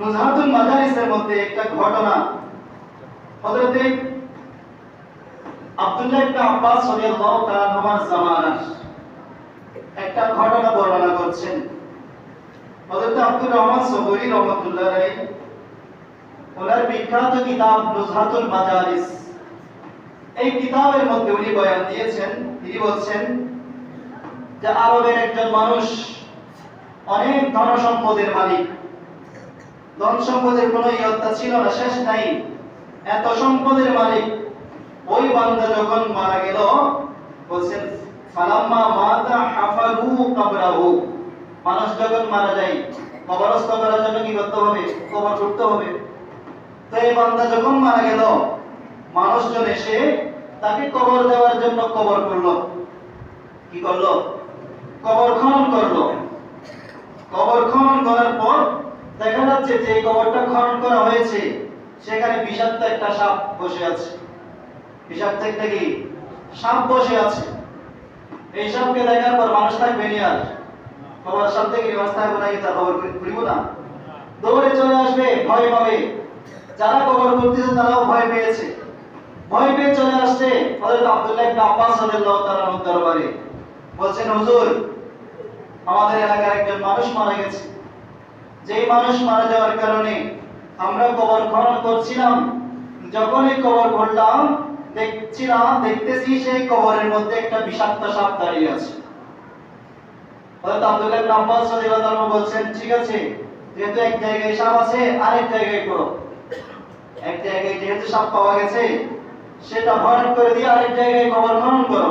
নুজহাতুল মাজালিসের মধ্যে একটা ঘটনা। হযরতে আব্দুল্লাহ ইবনে আব্বাস রাদিয়াল্লাহু তাআলা আমার জামানার একটা ঘটনা বর্ণনা করছেন। হযরত আব্দুর রহমান সবরি রহমাতুল্লাহ আলাইহি ওনার বিখ্যাত কিতাব নুজহাতুল মাজালিস। এই কিতাবের মধ্যে উনি বয়ান দিয়েছেন, তিনি বলছেন যে আরবের একজন মানুষ অনেক ধন সম্পদের মালিক। ধন সম্পদের কোনো ইয়ত্তা ছিল না, শেষ নাই। এত সম্পদের মালিক ওই বান্দা যখন মারা গেল, বলছেন, ফালাম্মা মাতা হাফারু কাবরাহু। মানুষ যখন মারা যায়, কবরস্থ করার জন্য কি করতে হবে? কবর করতে হবে। তো এই বান্দা যখন মারা গেল, মানুষজন এসে তাকে কবর দেওয়ার জন্য কবর করল। কি করল? কবর খনন করল। কবর খনন করার পর যাচ্ছে যে কবরটা খনন করা হয়েছে, সেখানে বিষাক্ত একটা সাপ বসে আছে। বিষাক্ত একটা কি? সাপ বসে আছে। এই সাপকে দেখার পর মানুষ থাকবে নি আর। সাপ থেকে মানুষ থাকবে নাকি তার খবর ঘুরিব না। দৌড়ে চলে আসবে, ভয় পাবে। যারা কবর করতেছে তারাও ভয় পেয়েছে। ভয় পেয়ে চলে আসছে হযরত আব্দুল্লাহ ইবনে আব্বাস রাদিয়াল্লাহু তাআলা দরবারে। বলছেন, হুজুর, আমাদের এলাকার একজন মানুষ মারা গেছে। যেই মানুষ মারা যাওয়ার কারণে আমরা কবর খনন করছিলাম, যখনই কবর করলাম দেখছিলাম, দেখতেছি সেই কবরের মধ্যে একটা বিষাক্ত সাপ দাঁড়িয়ে আছে। ঠিক আছে, যেহেতু এক জায়গায় সাপ আছে, আরেক জায়গায় করো। এক জায়গায় যেহেতু সাপ পাওয়া গেছে, সেটা করে দিয়ে আরেক জায়গায় কবর খনন করো।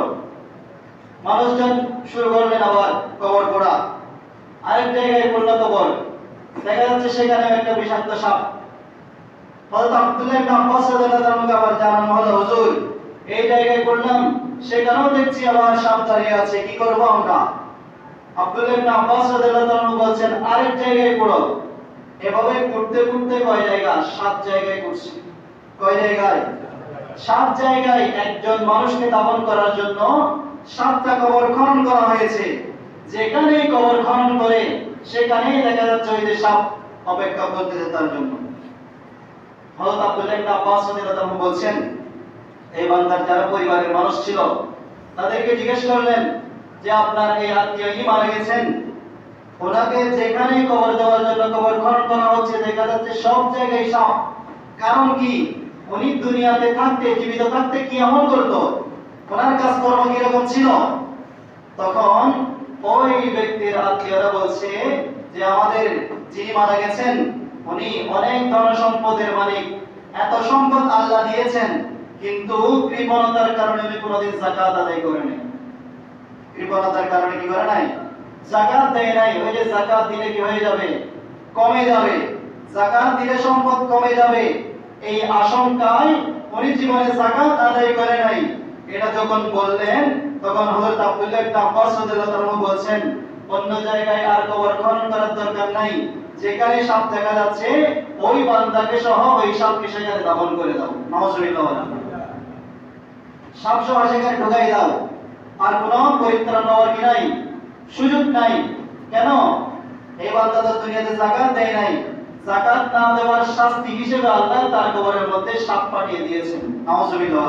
মানুষজন শুরু আবার কবর করা আরেক জায়গায় করল কবর দেখা যাচ্ছে সেখানে একটা বিষাক্ত সাপ। হযরত আব্দুল্লাহ ইবনে আব্বাস রাদিয়াল্লাহু তাআলাকে আবার জানানো হলো, হুজুর, এই জায়গায় করলাম, সেখানেও দেখছি আবার সাপ দাঁড়িয়ে আছে, কি করব আমরা? আব্দুল্লাহ ইবনে আব্বাস রাদিয়াল্লাহু তাআলা বলছেন, আরেক জায়গায় করো। এভাবে করতে করতে কয় জায়গা? সাত জায়গায় করছি। কয় জায়গায়? সাত জায়গায় একজন মানুষকে দাফন করার জন্য সাতটা কবর খনন করা হয়েছে। যেখানেই কবর খনন করে, সেখানেই দেখা যাচ্ছে ওই যে সাপ অপেক্ষা করতেছে তার জন্য। হযরত আব্দুল্লাহ ইবনে আব্বাস রাদিয়াল্লাহু তাআলা বলছেন এই বান্দার যারা পরিবারের মানুষ ছিল, তাদেরকে জিজ্ঞেস করলেন যে, আপনার এই আত্মীয় কি মারা গেছেন? ওনাকে যেখানেই কবর দেওয়ার জন্য কবর খনন করা হচ্ছে, দেখা যাচ্ছে সব জায়গায় সাপ। কারণ কি? উনি দুনিয়াতে থাকতে, জীবিত থাকতে কি আমল করতো? ওনার কাজকর্ম কীরকম ছিল? তখন ওই ব্যক্তির আত্মীয়রা বলছে যে আমাদের যিনি মারা গেছেন, উনি অনেক ধন সম্পদের মালিক। এত সম্পদ আল্লাহ দিয়েছেন, কিন্তু কৃপণতার কারণে উনি কোনোদিন জাকাত আদায় করেনি কৃপণতার কারণে কি করে নাই? জাকাত দেয় নাই ওই যে জাকাত দিলে কি হয়ে যাবে? কমে যাবে। জাকাত দিলে সম্পদ কমে যাবে। এই আশঙ্কায় উনি জীবনে জাকাত আদায় করে নাই। এটা যখন বললেন, তখন হযরত আব্দুল্লাহ ইবনে আব্বাস রাদিয়াল্লাহু তাআলা বলছেন অন্য জায়গায় আর কবর খনন করার দরকার নাই। যেখানে সাপ দেখা যাচ্ছে, ওই বান্দাকে সহ ওই সাপকে সেখানে দাফন করে দাও। নাউজুবিল্লাহ সাপ সহ সেখানে ঢুকাই দাও। আর কোনো পরিত্রাণ পাওয়ার কি নাই। সুযোগ নাই। কেন? এই বান্দা তো দুনিয়াতে জাকাত দেয় নাই। জাকাত না দেওয়ার শাস্তি হিসেবে আল্লাহ তার কবরের মধ্যে সাপ পাঠিয়ে দিয়েছেন। নাউজুবিল্লাহ